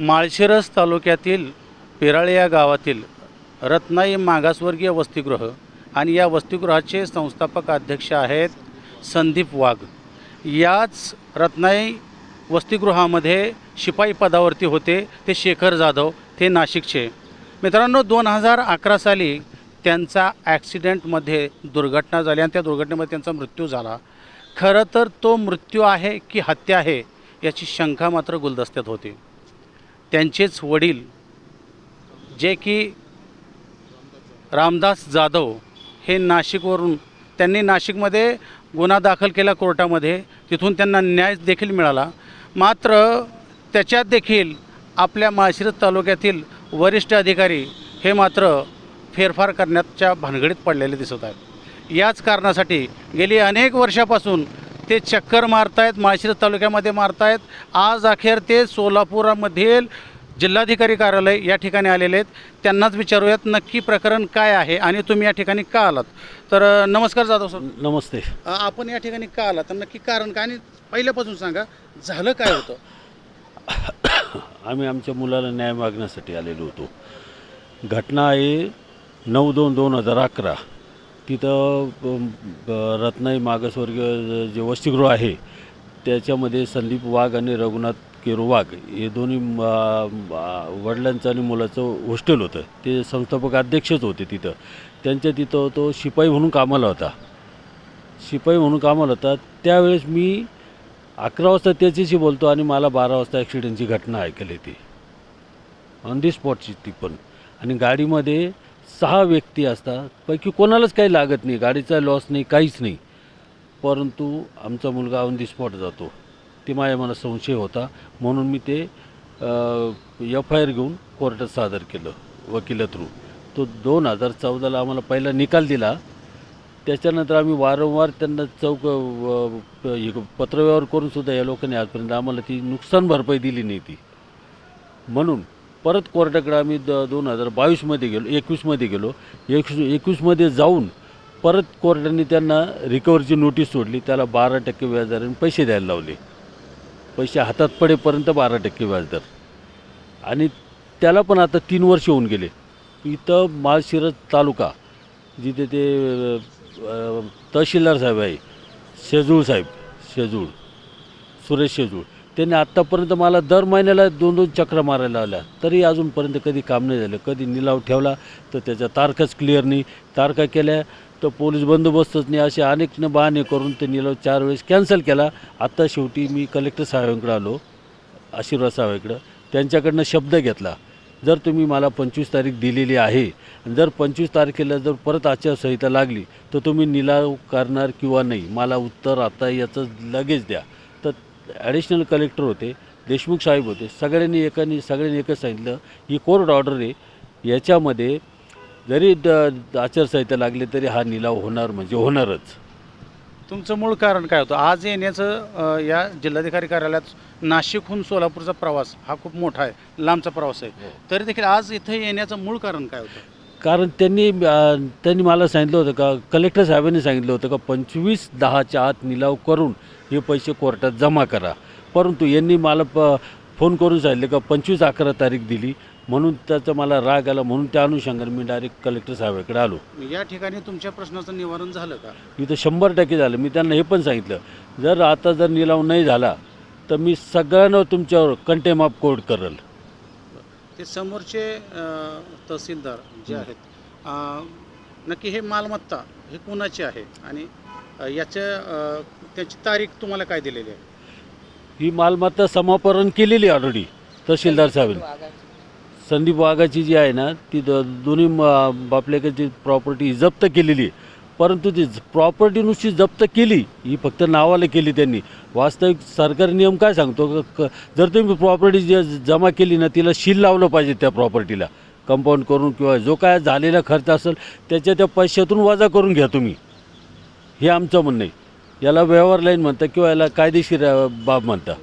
माळशिरस तालुक्यातील पिराळे या गावातील रत्नाई मागासवर्गीय वसतिगृह आणि या वसतिगृहाचे संस्थापक अध्यक्ष आहेत संदीप वाघ. याच रत्नाई वसतिगृहामध्ये शिपाई पदावरती होते ते शेखर जाधव ते नाशिकचे. मित्रांनो दोन हजार अकरा साली त्यांचा ॲक्सिडेंटमध्ये दुर्घटना झाली आणि त्या दुर्घटनेमध्ये त्यांचा मृत्यू झाला. खरं तर तो मृत्यू आहे की हत्या आहे याची शंका मात्र गुलदस्त्यात होती. त्यांचेच वडील जे की रामदास जाधव हे नाशिकवरून त्यांनी नाशिकमध्ये गुन्हा दाखल केला कोर्टामध्ये तिथून त्यांना न्याय देखील मिळाला. मात्र त्याच्यात देखील आपल्या माळशिरस तालुक्यातील वरिष्ठ अधिकारी हे मात्र फेरफार करण्याच्या भानगडीत पडलेले दिसत आहेत. याच कारणासाठी गेली अनेक वर्षापासून ते चक्कर मारतायत माळशिरस तालुक्यामध्ये मारतायत. आज अखेर ते सोलापूरमधील जिल्हाधिकारी कार्यालय या ठिकाणी आलेले आहेत. त्यांनाच विचारूयात नक्की प्रकरण काय आहे आणि तुम्ही या ठिकाणी का आलात? तर अ, नमस्कार जाधव सर. नमस्ते. अ, आपण या ठिकाणी का आलात? तर नक्की कारण काय? आणि पहिल्यापासून सांगा झालं काय होतं? आम्ही आमच्या मुलाला न्याय मागण्यासाठी आलेलो होतो. घटना आहे नऊ दोन दोन हजार अकरा. तिथं रत्नाई मागासवर्गीय जे वसतिगृह आहे त्याच्यामध्ये संदीप वाघ आणि रघुनाथ केरू वाघ हे दोन्ही वडिलांचं आणि मुलाचं हॉस्टेल होतं. ते संस्थापक अध्यक्षच होते तिथं. त्यांच्या तिथं तो शिपाई म्हणून कामाला होता. शिपाई म्हणून कामाला होता. त्यावेळेस मी अकरा वाजता त्याच्याशी बोलतो आणि मला बारा वाजता ॲक्सिडेंटची घटना ऐकली ती. ऑन दी स्पॉटची ती पण. आणि गाडीमध्ये सहा व्यक्ती असतात. पैकी कोणालाच काही लागत नाही. गाडीचा लॉस नाही काहीच नाही. परंतु आमचा मुलगा ऑन दी स्पॉट जातो. ते माझ्या मला संशय होता. म्हणून मी ते एफ आय आर घेऊन कोर्टात सादर केलं वकिला थ्रू तो दोन हजार चौदाला आम्हाला पहिला निकाल दिला. त्याच्यानंतर आम्ही वारंवार त्यांना चौक प- पत्रव्यवहार करूनसुद्धा या लोकांनी आजपर्यंत आम्हाला ती नुकसान भरपाई दिली नाही ती. म्हणून परत कोर्टाकडे आम्ही द दोन हजार बावीसमध्ये गेलो एकवीसमध्ये गेलो. एकवीस एकवीसमध्ये जाऊन परत कोर्टाने त्यांना रिकव्हरीची नोटीस सोडली. त्याला बारा टक्के व्याजदराने पैसे द्यायला लावले. पैसे हातात पडेपर्यंत बारा टक्के व्याजदर. आणि त्याला पण आता तीन वर्ष होऊन गेले. इथं माळशिरस तालुका जिथे ते तहसीलदार साहेब आहे शेजूळ साहेब शेजूळ सुरेश शेजूळ. त्यांनी आत्तापर्यंत मला दर महिन्याला दोन दोन चक्र मारायला आल्या तरी अजूनपर्यंत कधी काम नाही झालं. कधी निलाव ठेवला तर त्याच्या तारखाच क्लिअर नाही. तारखा केल्या तर पोलीस बंदोबस्तच नाही. असे अनेक न बहाणे करून ते निलाव चार वेळेस कॅन्सल केला. आत्ता शेवटी मी कलेक्टर साहेबांकडे आलो आशीर्वाद साहेबांकडं. त्यांच्याकडनं शब्द घेतला. जर तुम्ही मला पंचवीस तारीख दिलेली आहे आणि जर पंचवीस तारखेला जर परत आचारसंहिता लागली तर तुम्ही निलाव करणार किंवा नाही? मला उत्तर आता याचं लगेच द्या. ॲडिशनल कलेक्टर होते देशमुख साहेब होते सगळ्यांनी एकाने सगळ्यांनी एकच सांगितलं ही कोर्ट ऑर्डर आहे. याच्यामध्ये जरी द आचारसंहिता लागली तरी हा निलाव होणार म्हणजे होणारच. तुमचं मूळ कारण काय होतं? आज येण्याचं अ, या जिल्हाधिकारी कार्यालयात नाशिकहून सोलापूरचा प्रवास हा खूप मोठा आहे लांबचा प्रवास आहे. तरी देखील आज इथे येण्याचं मूळ कारण काय होतं? कारण त्यांनी त्यांनी मला सांगितलं होतं का कलेक्टर साहेबांनी सांगितलं होतं का पंचवीस दहाच्या आत निलाव करून हे पैसे कोर्टात जमा करा. परंतु यांनी मला प फोन करून सांगितलं का पंचवीस अकरा तारीख दिली म्हणून त्याचा मला राग आला म्हणून त्या अनुषंगाने मी डायरेक्ट कलेक्टर साहेबाकडे आलो. या ठिकाणी तुमच्या प्रश्नाचं निवारण झालं का? इथं शंभर टक्के झालं. मी त्यांना हे पण सांगितलं जर आता जर निलाव नाही झाला तर मी सगळ्यांना तुमच्यावर कंटेम ऑफ कोर्ट करेल. ते समोरचे तहसीलदार जे आहेत अ, नक्की हे मालमत्ता हे कुणाची आहे? आणि याच्या त्याची तारीख तुम्हाला काय दिलेली आहे? ही मालमत्ता समापरण केलेली ऑलरेडी तहसीलदार साहेबांनी. संदीप वाघाची जी आहे ना ती द दोन्ही बापल्याकडची प्रॉपर्टी जप्त केलेली आहे. परंतु ती प्रॉपर्टी नुसती जप्त केली ही फक्त नावाला केली त्यांनी. वास्तविक सरकारी नियम काय सांगतो? क- जर तुम्ही प्रॉपर्टी ज जमा केली ना तिला शील लावलं पाहिजे त्या प्रॉपर्टीला कंपाऊंड करून किंवा जो काय झालेला खर्च असेल त्याच्या त्या पैशातून वजा करून घ्या तुम्ही. हे आमचं म्हणणं आहे. याला व्यवहार लाईन म्हणतात किंवा याला कायदेशीर बाब म्हणतात.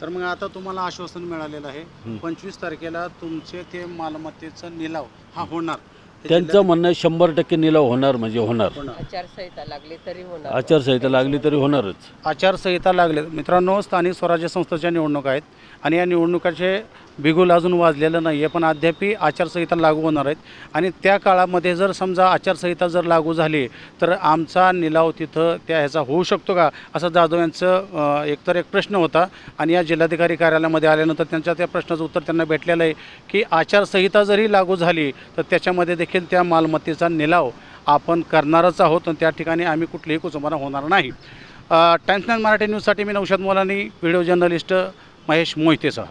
तर मग आता तुम्हाला आश्वासन मिळालेलं आहे. पंचवीस तारखेला तुमचे ते मालमत्तेचा निलाव हा होणार. त्यांचं म्हणणं आहे शंभर टक्के निलाव होणार म्हणजे होणार. आचारसंहिता लागली तरी होणार. आचारसंहिता लागली तरी होणारच. आचारसंहिता लागले. मित्रांनो स्थानिक स्वराज्य संस्थेच्या निवडणुका आहेत आणि या निवडणुकाचे बिगुल अजून वाजलेलं नाही आहे पण अद्यापी आचारसंहिता लागू होणार आहेत. आणि त्या काळामध्ये जर समजा आचारसंहिता जर लागू झाली तर आमचा निलाव तिथं त्या ह्याचा होऊ शकतो का? असं जाधव यांचं एकतर एक प्रश्न होता. आणि या जिल्हाधिकारी कार्यालयामध्ये आल्यानंतर त्यांच्या त्या प्रश्नाचं उत्तर त्यांना भेटलेलं आहे की आचारसंहिता जरी लागू झाली तर त्याच्यामध्ये देखील त्या मालमत्तेचा निलाव आपण करणारच आहोत. आणि त्या ठिकाणी आम्ही कुठलीही कुचंबना होणार नाही. टाइम्स नाईन मराठी न्यूजसाठी मी नौशाद मोलानी व्हिडिओ जर्नलिस्ट महेश मोहितेसह.